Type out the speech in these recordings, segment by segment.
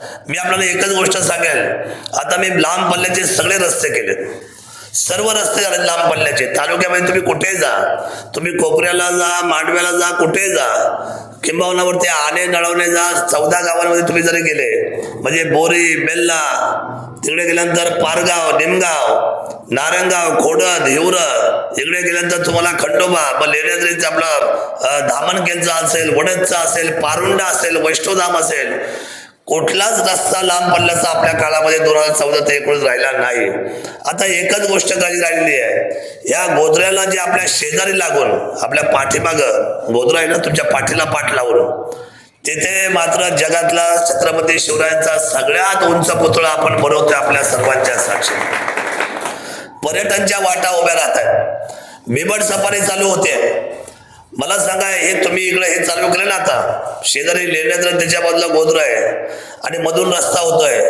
मी आपल्याला एकच गोष्ट सांगेल. आता मी लांब पल्ल्याचे सगळे रस्ते केलेत सर्व रस्ते झाले लांब पल्ल्याचे. तालुक्यामध्ये तुम्ही कुठे जा. तुम्ही कोपऱ्याला जा मांडव्याला जा कुठे जा. किंबहुनावरती आणे नळवणे जा. चौदा गावांमध्ये तुम्ही जरी गेले म्हणजे बोरी बेल्ला तिकडे गेल्यानंतर पारगाव निमगाव नारंगाव खोडद हिवर इकडे गेल्यानंतर तुम्हाला खंडोबा मग लेण्याद्रीचं आपलं अं, धामणकेंचा असेल वडदचा असेल पारुंडा असेल वैष्णोधाम असेल कुठलाच रस्ता लांब पल्ल्याचा आपल्या काळामध्ये दोन हजार चौदा ते एकोणीस राहिला नाही. आता एकच गोष्ट काही राहिलेली आहे. या गोधऱ्याला जे आपल्या शेजारी लागून आपल्या पाठीमाग गोदरा आहे ना तुमच्या पाठीला पाठ लावून तिथे मात्र जगातला छत्रपती शिवरायांचा सगळ्यात उंच पुतळा आपण बनवतोय आपल्या सर्वांच्या साक्षी. पर्यटनच्या वाटा उभ्या राहत आहेत बिबट सफारी चालू होते. मला सांगा हे तुम्ही इकडे हे चालू केलं ना आता? शेजारी लेण्याद्र त्याच्या बाजूला गोधर आहे आणि मधून रस्ता होतोय.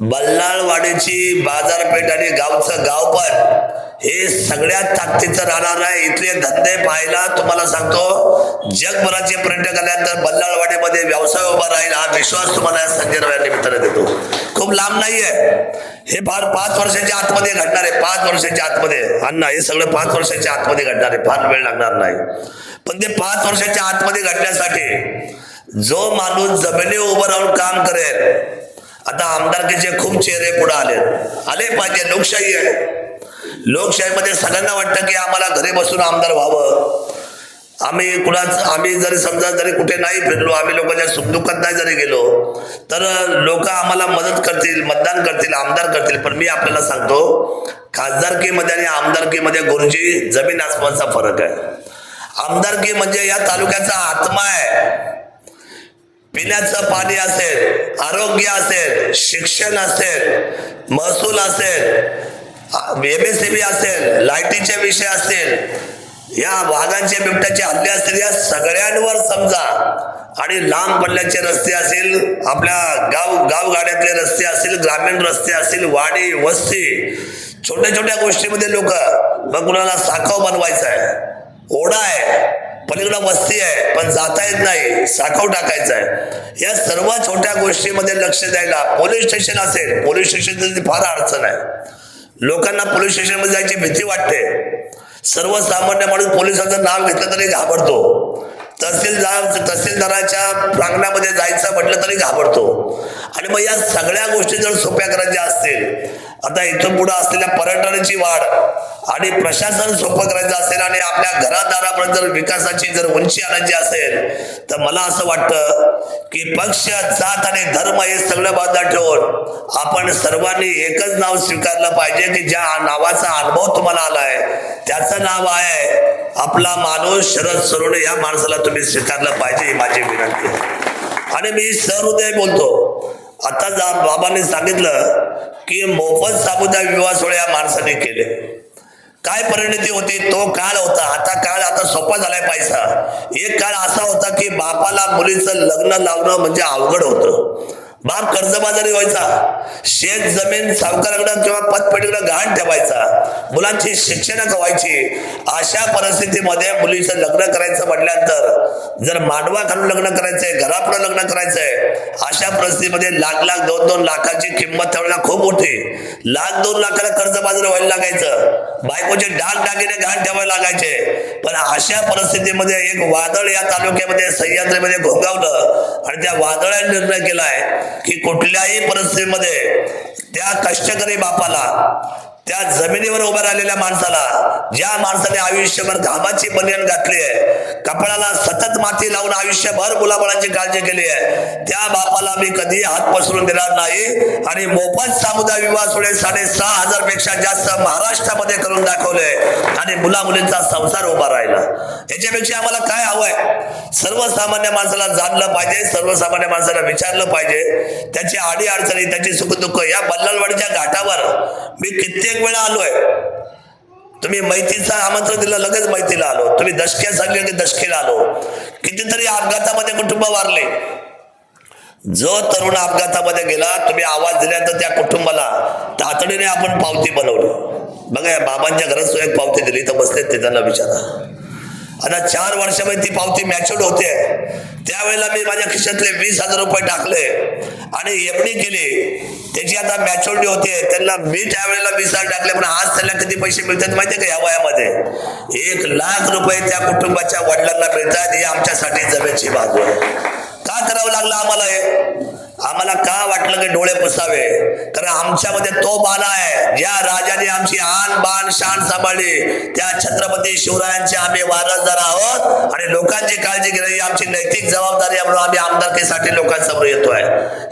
बल्लाळवाडीची बाजारपेठ आणि गावचं गाव पण हे सगळ्यात ताकदीचं राहणार आहे इथले धंदे पाहायला तुम्हाला सांगतो जगभराचे पर्यटक आल्यानंतर बल्लाळवाडीमध्ये व्यवसाय उभा राहील हा विश्वास तुम्हाला संजय राव या देतो. खूप लांब नाहीये. हे फार पाच वर्षाच्या आतमध्ये घडणार आहे पाच वर्षाच्या आतमध्ये. अण्णा हे सगळं पाच वर्षाच्या आतमध्ये घडणार आहे फार वेळ लागणार नाही. पण ते पाच वर्षाच्या आतमध्ये घडण्यासाठी जो माणूस जमिनी उभं राहून काम करेल आता आमदारकीचे खूप चेहरे पुढे आले आले पाहिजे लोकशाही आहे. लोकशाहीमध्ये सगळ्यांना वाटतं की आम्हाला घरी बसून आमदार व्हावं. आम्ही कुणाच आम्ही जरी समजा जरी कुठे नाही फिरलो आम्ही लोकांच्या सुखदुःखात नाही जरी गेलो तर लोक आम्हाला मदत करतील मतदान करतील आमदार करतील. पण मी आपल्याला सांगतो खासदारकीमध्ये आणि आमदारकीमध्ये गुरुजी जमीन आसमानचा फरक आहे. आमदारकी म्हणजे या तालुक्याचा आत्मा आहे. पिण्याचं पाणी असेल आरोग्य असेल शिक्षण असेल महसूल असेल एम एस बी असेल लायटीचे विषय असतील या वाघांचे बिबट्याचे हल्ले असतील या सगळ्यांवर समजा आणि लांब पल्ल्याचे रस्ते असतील आपल्या गाव गावगाड्यातले रस्ते असतील ग्रामीण रस्ते असतील वाडी वस्ती छोट्या छोट्या गोष्टीमध्ये लोक मग कुणाला साखव बनवायचा आहे? ओढा आहे पलीकडं वस्ती आहे पण जाता येत नाही साखव टाकायचं आहे. या सर्व छोट्या गोष्टीमध्ये लक्ष द्यायला पोलीस स्टेशन असेल पोलीस स्टेशनची फार अडचण आहे. लोकांना पोलीस स्टेशनमध्ये जायची भीती वाटते. सर्वसामान्य माणूस पोलिसांचं नाव घेतलं तरी घाबरतो. तहसीलदार तहसीलदाराच्या प्रांगणामध्ये जायचं म्हटलं तरी घाबरतो. आणि मग या सगळ्या गोष्टी जर सोप्या करायच्या असतील आता इथून पुढे असलेल्या पर्यटनाची वाढ आणि प्रशासन सोपं करायचं असेल आणि आपल्या घरादारापर्यंत जर विकासाची जर उंची आणायची असेल तर मला असं वाटतं की पक्ष जात आणि धर्म हे सगळं बाजूला ठेवून आपण सर्वांनी एकच नाव स्वीकारलं पाहिजे की ज्या नावाचा अनुभव तुम्हाला आलाय त्याचं नाव आहे आपला माणूस शरद सरोडे या माणसाला तुम्ही स्वीकारलं पाहिजे ही माझी विनंती आहे. आणि मी सहृदय बोलतो. आता जा बाबांनी सांगितलं की मोफत सामुदायिक विवाह सोहळे या माणसाने केले. काय परिणती होती? तो काळ होता. आता काळ आता सोपा झालाय पैसा. एक काळ असा होता की बापाला मुलीचं लग्न लावणं म्हणजे अवघड होतं. बाप कर्जबाजारी व्हायचा. शेत जमीन सावकाराकडं किंवा पतपेटीकडे गहाण ठेवायचा. मुलांची शिक्षण व्हायची. अशा परिस्थितीमध्ये मुलीचं लग्न करायचं म्हटल्यानंतर जर मांडवा घालून लग्न करायचंय घरापुढे लग्न करायचंय अशा परिस्थितीमध्ये लाख लाख दोन दोन लाखाची किंमत ठेवायला खूप मोठी. लाख दोन लाखाला कर्जबाजारी व्हायला लागायचं. बायकोचे डाग डागिने गहाण ठेवायला लागायचे. पण अशा परिस्थितीमध्ये एक वादळ या तालुक्यामध्ये सह्याद्रीमध्ये घोंगावलं आणि त्या वादळाने निर्णय केलाय. की कुठल्याही परिस्थितीमध्ये त्या कष्टकरी बापाला त्या जमिनीवर उभ्या राहिलेल्या माणसाला ज्या माणसाने आयुष्यभर घामाची बनियन घातली आहे कपडाला सतत माती लावून आयुष्यभर मुलाबाळांची काळजी केली आहे त्या बापाला मी कधी हात पसरून देणार नाही. आणि मोफत सामुदाय विवाह सोडे साडेसहा हजारपेक्षा जास्त महाराष्ट्रामध्ये करून दाखवले. आणि मुला मुलींचा संसार उभा राहिला. याच्यापेक्षा आम्हाला काय हवंय? सर्वसामान्य माणसाला जाणलं पाहिजे सर्वसामान्य माणसाला विचारलं पाहिजे. त्याची आडी अडचणी त्याची सुखदुःख या बल्लालवाडीच्या घाटावर मी कित्येक वेळा आलोय. तुम्ही माहितीचा आमंत्रण दिलं लगेच माहितीला आलो. तुम्ही दशक्या सांगले की दशकेला आलो. कितीतरी अपघातामध्ये कुटुंब वारले. जो तरुण अपघातामध्ये गेला तुम्ही आवाज दिल्यानंतर त्या कुटुंबाला तातडीने आपण पावती बनवली. बघा या बाबांच्या घरात सुद्धा एक पावती दिली. तर बसले ते त्यांना विचारा. आता चार वर्षामध्ये ती पावती मॅच्युअर्ड होते. त्यावेळेला मी माझ्या खिशातले वीस हजार रुपये टाकले. आणि एफडी केली. त्याची आता मॅच्युरिटी होते. त्यांना मी त्यावेळेला वीस हजार टाकले पण आज त्यांना किती पैसे मिळतात माहिती का या वयामध्ये? एक लाख रुपये त्या कुटुंबाच्या वडिलांना मिळतात. ही आमच्यासाठी जमेची बाजू आहे. का करावं लागलं आम्हाला हे? आम्हाला का वाटलं की डोळे पुसावे? कारण आमच्यामध्ये तो बाला आहे. ज्या राजाने आमची आन बाण शान सांभाळली त्या छत्रपती शिवरायांचे आम्ही वारसदार आहोत आणि लोकांची काळजी घेणे ही आमची नैतिक जबाबदारी म्हणून आम्ही आमदारकीसाठी लोकांसमोर येतोय.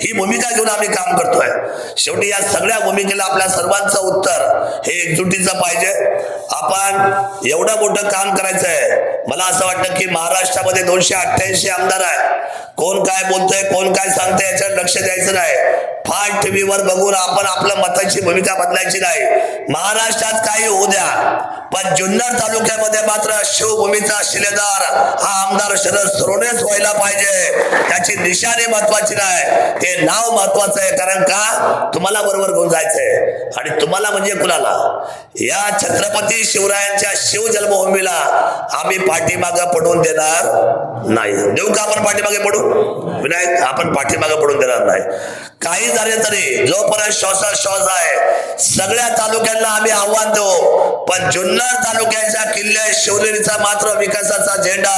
ही भूमिका घेऊन आम्ही काम करतोय. शेवटी या सगळ्या भूमिकेला आपल्या सर्वांचं उत्तर हे एकजुटीचं पाहिजे. आपण एवढं मोठं काम करायचं आहे मला असं वाटतं की महाराष्ट्रामध्ये दोनशे अठ्ठ्याऐंशी आमदार आहे कोण काय बोलतोय कोण काय सांगतोय याच्यावर लक्ष द्यायचं नाही. फार टीव्हीवर बघून आपण आपल्या मताची भूमिका बदलायची नाही. महाराष्ट्रात काही होऊ द्या. पण जुन्नर तालुक्यामध्ये मात्र शिवभूमीचा शिलेदार हा आमदार शरद सोरोनेच व्हायला पाहिजे. त्याची निशाणी महत्वाची नाही. ते नाव महत्वाचं आहे. कारण का? तुम्हाला बरोबर घेऊन जायचंय. आणि तुम्हाला म्हणजे कुणाला? या छत्रपती शिवरायांच्या शिव जन्मभूमीला आम्ही पाठीमागे पडून देणार नाही. देऊ का आपण पाठीमागे पडू? विनायक आपण पाठीमागे पडून देणार नाही. काही झाले तरी जोपर्यंत श्वासोश्वास आहे सगळ्या तालुक्यांना आम्ही आव्हान देऊ. पण जुन्नर तालुक्याच्या किल्ले शिवनेरीचा मात्र विकासाचा झेंडा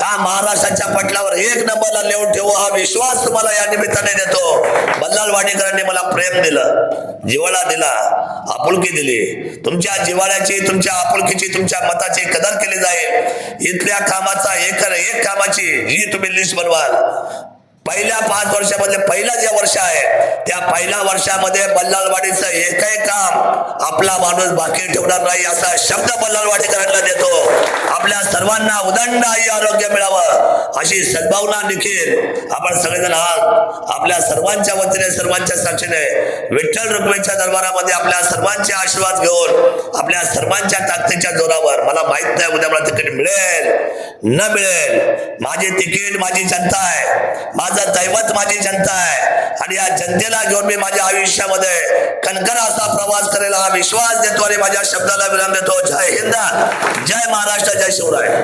हा महाराष्ट्राच्या पटलावर एक नंबरला नेऊन ठेवू. हा विश्वास तुम्हाला या निमित्ताने देतो. बल्लाल वाडेकरांनी मला प्रेम दिलं जिवाळा दिला आपुलकी दिली. तुमच्या जिवाळ्याची तुमच्या आपुलकीची तुमच्या मताची कदर केली जाईल. इथल्या कामाचा एक एक कामाची जी तुम्ही लिस्ट बनवाल. पहिल्या पाच वर्षामध्ये पहिलं जे वर्ष आहे त्या पहिल्या वर्षामध्ये बल्लालवाडीचं एकही काम आपला माणूस बाकी ठेवणार नाही असा शब्द बल्लालवाडीकरांना देतो. आपल्या सर्वांना उदंड आई आरोग्य मिळावं अशी सद्भावना देखील आपण सगळेजण आहात. आपल्या सर्वांच्या वतीने सर्वांच्या साक्षीने विठ्ठल रुक्मिणीच्या दरबारामध्ये आपल्या सर्वांचे आशीर्वाद घेऊन आपल्या सर्वांच्या ताकदीच्या जोरावर मला माहीत नाही उद्या मला तिकीट मिळेल न मिळेल. माझी तिकीट माझी जनता आहे. माझं दैवत माझी जनता आहे. आणि या जनतेला घेऊन मी माझ्या आयुष्यामध्ये कणकण असा प्रवास करेल हा विश्वास देतो आणि माझ्या शब्दाला विराम देतो. जय हिंद. जय महाराष्ट्र. जय शिवराय.